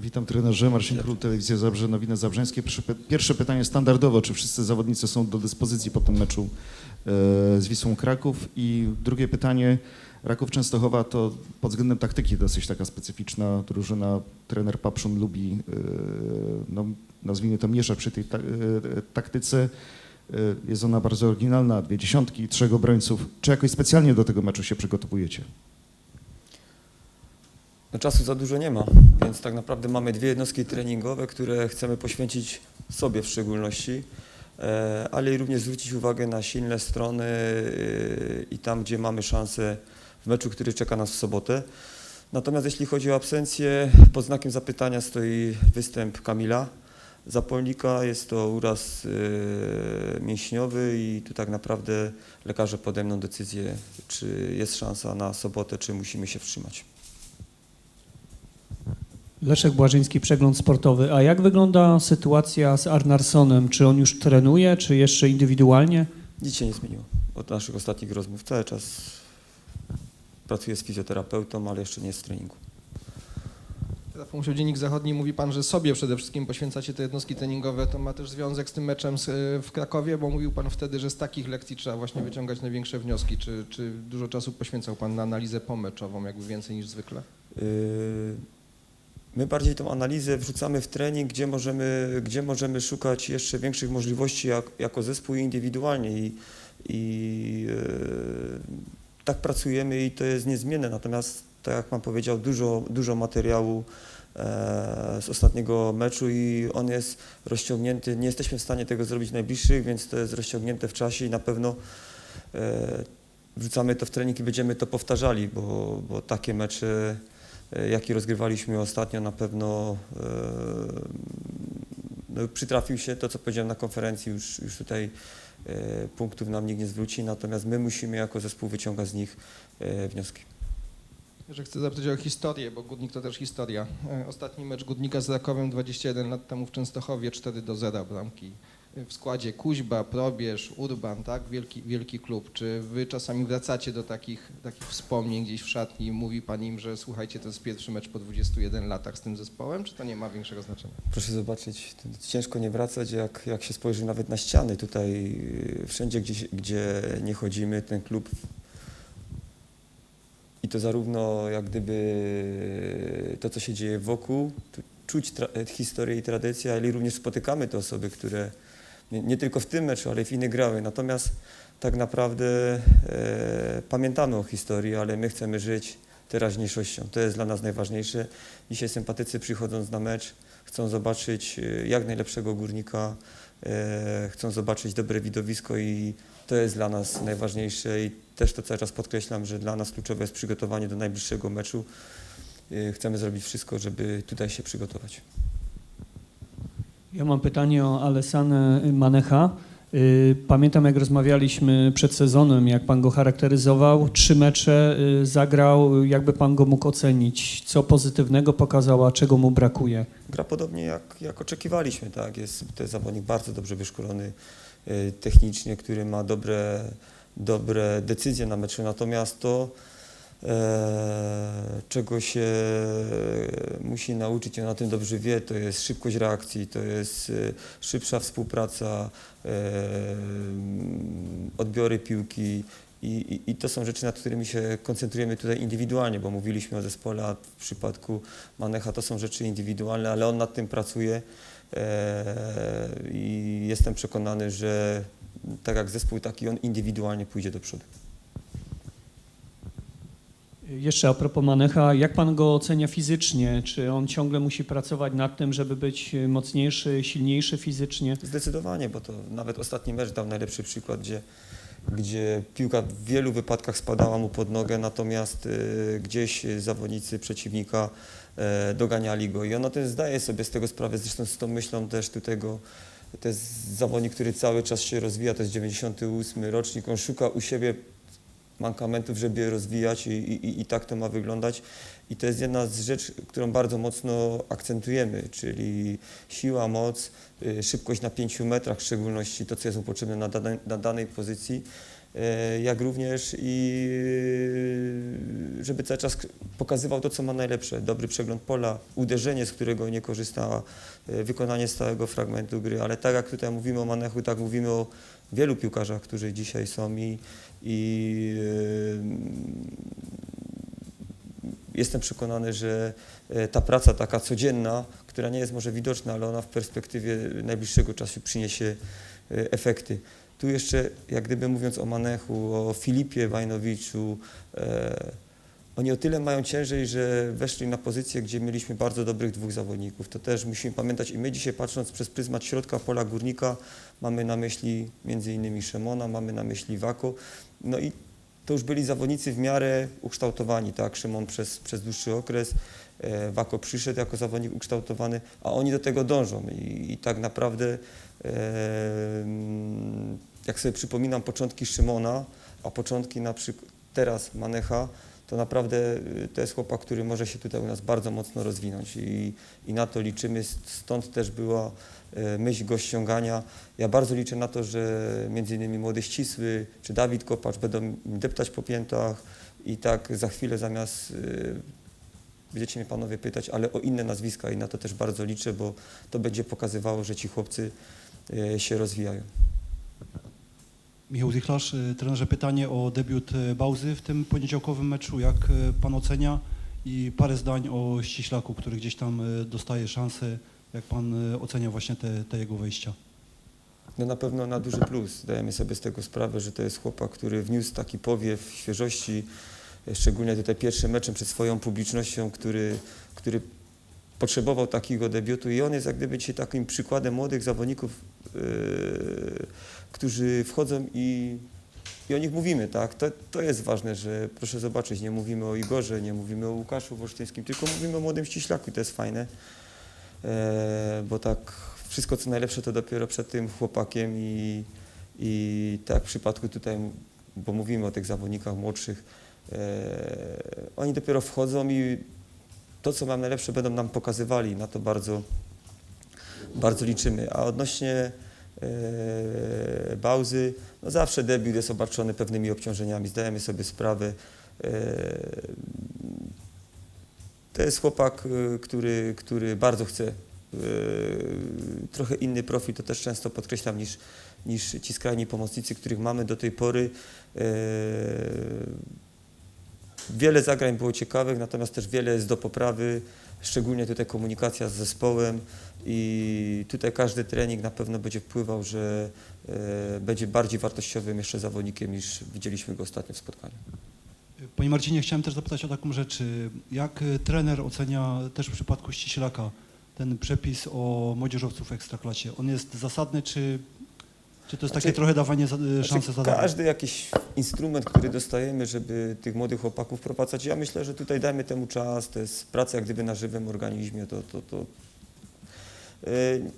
Witam trenerze, Marcin Król, Telewizja Zabrze, Nowiny Zabrzeńskie. Pierwsze py- Pierwsze pytanie standardowo, czy wszyscy zawodnicy są do dyspozycji po tym meczu e, z Wisłą Kraków? I drugie pytanie, Raków Częstochowa to pod względem taktyki dosyć taka specyficzna drużyna. Trener Papszun lubi, e, no, nazwijmy to, mieszać przy tej e, taktyce. Jest ona bardzo oryginalna, dwie dziesiątki, trzech obrońców. Czy jakoś specjalnie do tego meczu się przygotowujecie? No czasu za dużo nie ma, więc tak naprawdę mamy dwie jednostki treningowe, które chcemy poświęcić sobie w szczególności, e, ale i również zwrócić uwagę na silne strony e, i tam, gdzie mamy szansę w meczu, który czeka nas w sobotę. Natomiast jeśli chodzi o absencję, pod znakiem zapytania stoi występ Kamila Zapolnika. Jest to uraz e, mięśniowy i tu tak naprawdę lekarze podejmą decyzję, czy jest szansa na sobotę, czy musimy się wstrzymać. Leszek Błażyński, przegląd sportowy. A jak wygląda sytuacja z Arnarsonem? Czy on już trenuje, czy jeszcze indywidualnie? Nic się nie zmieniło od naszych ostatnich rozmów. Cały czas pracuję z fizjoterapeutą, ale jeszcze nie jest w treningu. Zapowiedział Dziennik Zachodni, mówi Pan, że sobie przede wszystkim poświęcacie te jednostki treningowe. To ma też związek z tym meczem y, w Krakowie, bo mówił Pan wtedy, że z takich lekcji trzeba właśnie wyciągać największe wnioski. Czy, czy dużo czasu poświęcał Pan na analizę pomeczową, jakby więcej niż zwykle? Yy, My bardziej tą analizę wrzucamy w trening, gdzie możemy, gdzie możemy szukać jeszcze większych możliwości jak, jako zespół i indywidualnie. I, i yy, tak pracujemy i to jest niezmienne. Natomiast, tak jak Pan powiedział, dużo, dużo materiału e, z ostatniego meczu i on jest rozciągnięty. Nie jesteśmy w stanie tego zrobić najbliższych, więc to jest rozciągnięte w czasie i na pewno e, wrzucamy to w trening i będziemy to powtarzali, bo, bo takie mecze, e, jakie rozgrywaliśmy ostatnio, na pewno e, no, przytrafił się to, co powiedziałem na konferencji, już, już tutaj e, punktów nam nikt nie zwróci, natomiast my musimy jako zespół wyciągać z nich wnioski. Że chcę zapytać o historię, bo Górnik to też historia. Ostatni mecz Górnika z Rakowem 21 lat temu w Częstochowie 4 do 0 bramki. W składzie Kuźba, Probierz, Urban, tak? Wielki, wielki klub. Czy wy czasami wracacie do takich, takich wspomnień gdzieś w szatni i mówi pan im, że słuchajcie, to jest pierwszy mecz po 21 latach z tym zespołem, czy to nie ma większego znaczenia? Proszę zobaczyć, ciężko nie wracać, jak, jak się spojrzy nawet na ściany. Tutaj y, wszędzie, gdzie, gdzie nie chodzimy, ten klub i to zarówno jak gdyby to, co się dzieje wokół, czuć historię i tradycję, ale również spotykamy te osoby, które nie, tylko w tym meczu, ale i w innych grały. Natomiast tak naprawdę e, pamiętamy o historii, ale my chcemy żyć teraźniejszością. To jest dla nas najważniejsze. Dzisiaj sympatycy przychodząc na mecz, chcą zobaczyć e, jak najlepszego górnika, e, chcą zobaczyć dobre widowisko i to jest dla nas najważniejsze i też to cały czas podkreślam, że dla nas kluczowe jest przygotowanie do najbliższego meczu. E, Chcemy zrobić wszystko, żeby tutaj się przygotować. Ja mam pytanie o Alessanę Manecha. Y, Pamiętam, jak rozmawialiśmy przed sezonem, jak pan go charakteryzował. Trzy mecze y, zagrał. Jakby pan go mógł ocenić? Co pozytywnego pokazał, a czego mu brakuje? Gra podobnie jak, jak oczekiwaliśmy, tak? Jest to jest zawodnik bardzo dobrze wyszkolony e, technicznie, który ma dobre, dobre decyzje na meczu, natomiast to, czego się musi nauczyć, on na tym dobrze wie, to jest szybkość reakcji, to jest e, szybsza współpraca, e, odbiory piłki, i, i, I to są rzeczy, nad którymi się koncentrujemy tutaj indywidualnie, bo mówiliśmy o zespole, a w przypadku Manecha to są rzeczy indywidualne, ale on nad tym pracuje e, i jestem przekonany, że tak jak zespół, tak i on indywidualnie pójdzie do przodu. Jeszcze a propos Manecha, jak pan go ocenia fizycznie? Czy on ciągle musi pracować nad tym, żeby być mocniejszy, silniejszy fizycznie? Zdecydowanie, bo to nawet ostatni mecz dał najlepszy przykład, gdzie, gdzie piłka w wielu wypadkach spadała mu pod nogę, natomiast y, gdzieś zawodnicy przeciwnika e, doganiali go i on na tym zdaje sobie z tego sprawę, zresztą z tą myślą też tutaj to jest zawodnik, który cały czas się rozwija, to jest 98 rocznik, on szuka u siebie mankamentów, żeby je rozwijać i, i, i tak to ma wyglądać. I to jest jedna z rzeczy, którą bardzo mocno akcentujemy, czyli siła, moc, y, szybkość na 5 metrach, w szczególności to, co jest potrzebne na, danej- na danej pozycji, jak również i y, żeby cały czas pokazywał to, co ma najlepsze. Dobry przegląd pola, uderzenie, z którego nie korzysta, e, wykonanie stałego fragmentu gry, ale tak jak tutaj mówimy o Manechu, tak mówimy o wielu piłkarzach, którzy dzisiaj są i, i e, jestem przekonany, że e, ta praca taka codzienna, która nie jest może widoczna, ale ona w perspektywie najbliższego czasu przyniesie e, efekty. Tu jeszcze, jak gdyby mówiąc o Manechu, o Filipie Wajnowiczu, e, oni o tyle mają ciężej, że weszli na pozycję, gdzie mieliśmy bardzo dobrych dwóch zawodników. To też musimy pamiętać i my dzisiaj patrząc przez pryzmat środka pola górnika mamy na myśli między innymi Szymona, mamy na myśli Wako. No i to już byli zawodnicy w miarę ukształtowani, tak? Szymon przez, przez dłuższy okres, e, Wako przyszedł jako zawodnik ukształtowany, a oni do tego dążą i, i tak naprawdę jak sobie przypominam początki Szymona, a początki na przykład teraz Manecha, to naprawdę y, to jest chłopak, który może się tutaj u nas bardzo mocno rozwinąć i, i na to liczymy. Stąd też była e, myśl go ściągania. Ja bardzo liczę na to, że między innymi Młody Ścisły czy Dawid Kopacz będą deptać po piętach i tak za chwilę zamiast y, będziecie mnie panowie pytać, ale o inne nazwiska i na to też bardzo liczę, bo to będzie pokazywało, że ci chłopcy się rozwijają. Michał Zichlarz, y, trenerze, pytanie o debiut y, Bałzy w tym poniedziałkowym meczu. Jak pan ocenia? I parę zdań o Ściślaku, który gdzieś tam dostaje szansę. Jak pan ocenia właśnie te, te jego wejścia? No na pewno na duży plus. Zdajemy sobie z tego sprawę, że to jest chłopak, który wniósł taki powiew świeżości, e, szczególnie tutaj pierwszym meczem przed swoją publicznością, który, który potrzebował takiego debiutu i on jest jak gdyby dzisiaj takim przykładem młodych zawodników, yy, którzy wchodzą i, i o nich mówimy, tak? To, to jest ważne, że proszę zobaczyć, nie mówimy o Igorze, nie mówimy o Łukaszu Wolsztyńskim, tylko mówimy o młodym ściślaku i to jest fajne, e, bo tak wszystko co najlepsze to dopiero przed tym chłopakiem i, i tak w przypadku tutaj, bo mówimy o tych zawodnikach młodszych, e, oni dopiero wchodzą i to, co mam najlepsze, będą nam pokazywali. Na to bardzo, bardzo liczymy. A odnośnie e, Bałzy, no zawsze debiut jest obarczony pewnymi obciążeniami. Zdajemy sobie sprawę. E, to jest chłopak, e, który, który bardzo chce. E, trochę inny profil, to też często podkreślam, niż, niż ci skrajni pomocnicy, których mamy do tej pory. E, Wiele zagrań było ciekawych, natomiast też wiele jest do poprawy, szczególnie tutaj komunikacja z zespołem i tutaj każdy trening na pewno będzie wpływał, że e, będzie bardziej wartościowym jeszcze zawodnikiem niż widzieliśmy go ostatnio w spotkaniu. Panie Marcinie, chciałem też zapytać o taką rzecz. Jak y, trener ocenia też w przypadku Ściślaka ten przepis o młodzieżowców w Ekstraklasie? On jest zasadny, czy, czy to jest takie Znaczy- trochę dawanie za, y, Znaczy, szansy za każdy jakiś instrument, który dostajemy, żeby tych młodych chłopaków wprowadzać, ja myślę, że tutaj dajmy temu czas, to jest praca jak gdyby na żywym organizmie, to, to, to Yy,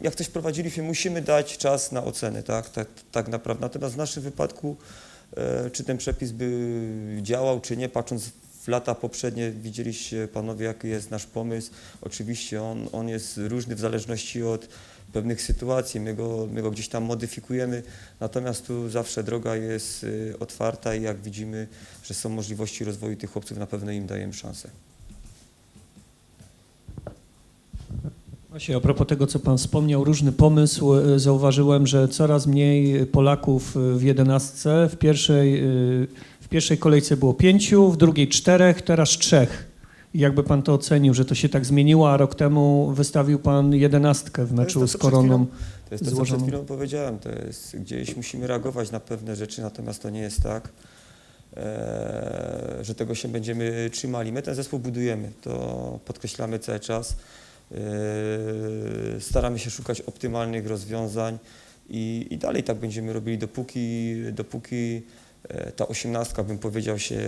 jak coś prowadziliśmy, musimy dać czas na ocenę, tak, tak, tak naprawdę. Natomiast w naszym wypadku, e, czy ten przepis by działał, czy nie, patrząc w lata poprzednie, widzieliście panowie, jaki jest nasz pomysł. Oczywiście on, on jest różny w zależności od pewnych sytuacji, my go, my go gdzieś tam modyfikujemy, natomiast tu zawsze droga jest y, otwarta i jak widzimy, że są możliwości rozwoju tych chłopców, na pewno im dajemy szansę. Właśnie a propos tego, co Pan wspomniał, różny pomysł. e, Zauważyłem, że coraz mniej Polaków e, w jedenastce. W pierwszej, w pierwszej kolejce było pięciu, w drugiej czterech, teraz trzech. Jakby Pan to ocenił, że to się tak zmieniło, a rok temu wystawił Pan jedenastkę w meczu to, z Koroną. To jest to, co złożoną. przed chwilą powiedziałem. To jest gdzieś musimy reagować na pewne rzeczy, natomiast to nie jest tak, e, że tego się będziemy trzymali. My ten zespół budujemy, to podkreślamy cały czas. E, staramy się szukać optymalnych rozwiązań i, i dalej tak będziemy robili, dopóki, dopóki e, ta osiemnastka, bym powiedział się,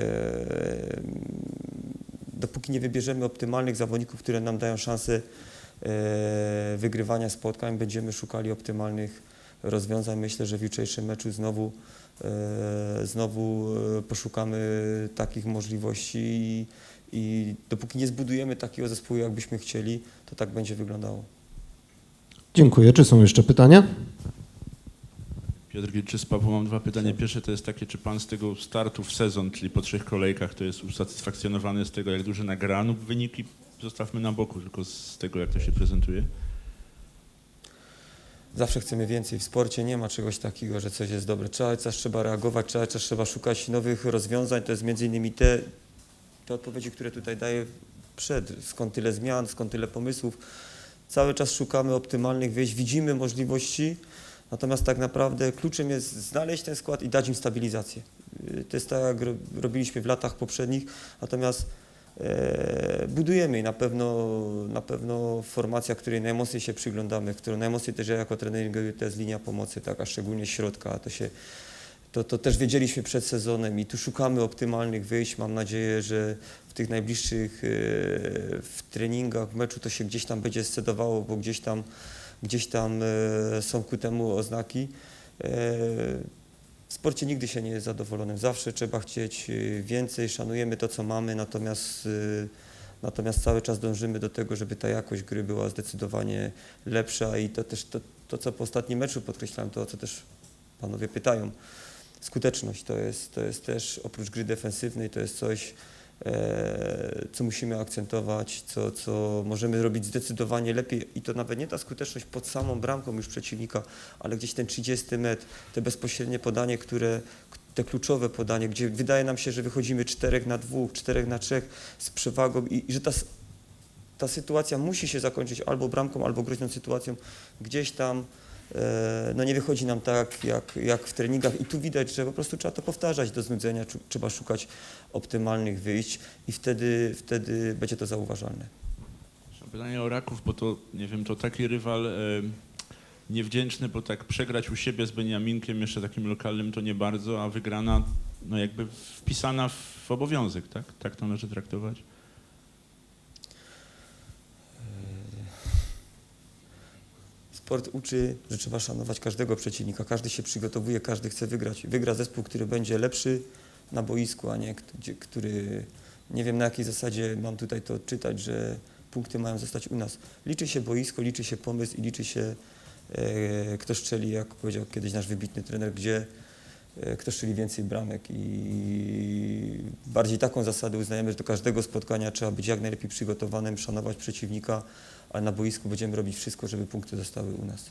dopóki nie wybierzemy optymalnych zawodników, które nam dają szansę e, wygrywania spotkań, będziemy szukali optymalnych rozwiązań. Myślę, że w jutrzejszym meczu znowu, e, znowu e, poszukamy takich możliwości i, i dopóki nie zbudujemy takiego zespołu, jakbyśmy chcieli, to tak będzie wyglądało. Dziękuję. Czy są jeszcze pytania? Piotr Gilczy z Pawła. Mam dwa pytania. Pierwsze to jest takie, czy pan z tego startu w sezon, czyli po trzech kolejkach, to jest usatysfakcjonowany z tego, jak drużyna gra, lub wyniki zostawmy na boku, tylko z tego, jak to się prezentuje? Zawsze chcemy więcej. W sporcie nie ma czegoś takiego, że coś jest dobre. Cały czas trzeba reagować, cały czas trzeba szukać nowych rozwiązań. To jest między innymi te, te odpowiedzi, które tutaj daję przed. Skąd tyle zmian, skąd tyle pomysłów. Cały czas szukamy optymalnych wyjść, widzimy możliwości, natomiast tak naprawdę kluczem jest znaleźć ten skład i dać im stabilizację. Yy, To jest tak, jak ro- robiliśmy w latach poprzednich, natomiast e, budujemy i na pewno, na pewno formacja, której najmocniej się przyglądamy, którą najmocniej też ja jako trener to jest linia pomocy, tak, a szczególnie środka. To, się, to, to też wiedzieliśmy przed sezonem i tu szukamy optymalnych wyjść. Mam nadzieję, że w tych najbliższych e, w treningach, w meczu to się gdzieś tam będzie scedowało, bo gdzieś tam, gdzieś tam e, są ku temu oznaki. E, w sporcie nigdy się nie jest zadowolonym. Zawsze trzeba chcieć y, więcej, szanujemy to, co mamy, natomiast, natomiast cały czas dążymy do tego, żeby ta jakość gry była zdecydowanie lepsza i to też to, to co po ostatnim meczu podkreślałem, to co też panowie pytają. Skuteczność to jest, to jest też oprócz gry defensywnej, to jest coś, e, co musimy akcentować, co, co możemy robić zdecydowanie lepiej. I to nawet nie ta skuteczność pod samą bramką już przeciwnika, ale gdzieś ten 30 metr, te bezpośrednie podanie, które, te kluczowe podanie, gdzie wydaje nam się, że wychodzimy 4 na 2, 4 na 3 z przewagą i, i że ta, ta sytuacja musi się zakończyć albo bramką, albo groźną sytuacją, gdzieś tam e, no nie wychodzi nam tak jak, jak w treningach i tu widać, że po prostu trzeba to powtarzać do znudzenia, trzeba szukać optymalnych wyjść i wtedy, wtedy będzie to zauważalne. Pytanie o Raków, bo to, nie wiem, to taki rywal e, niewdzięczny, bo tak przegrać u siebie z Beniaminkiem, jeszcze takim lokalnym, to nie bardzo, a wygrana, no jakby wpisana w obowiązek, tak? Tak to należy traktować? Sport uczy, że trzeba szanować każdego przeciwnika. Każdy się przygotowuje, każdy chce wygrać. Wygra zespół, który będzie lepszy na boisku, a nie który. Nie wiem na jakiej zasadzie mam tutaj to czytać, że punkty mają zostać u nas. Liczy się boisko, liczy się pomysł i liczy się e, kto strzeli, jak powiedział kiedyś nasz wybitny trener, gdzie kto strzeli więcej bramek i bardziej taką zasadę uznajemy, że do każdego spotkania trzeba być jak najlepiej przygotowanym, szanować przeciwnika, ale na boisku będziemy robić wszystko, żeby punkty zostały u nas.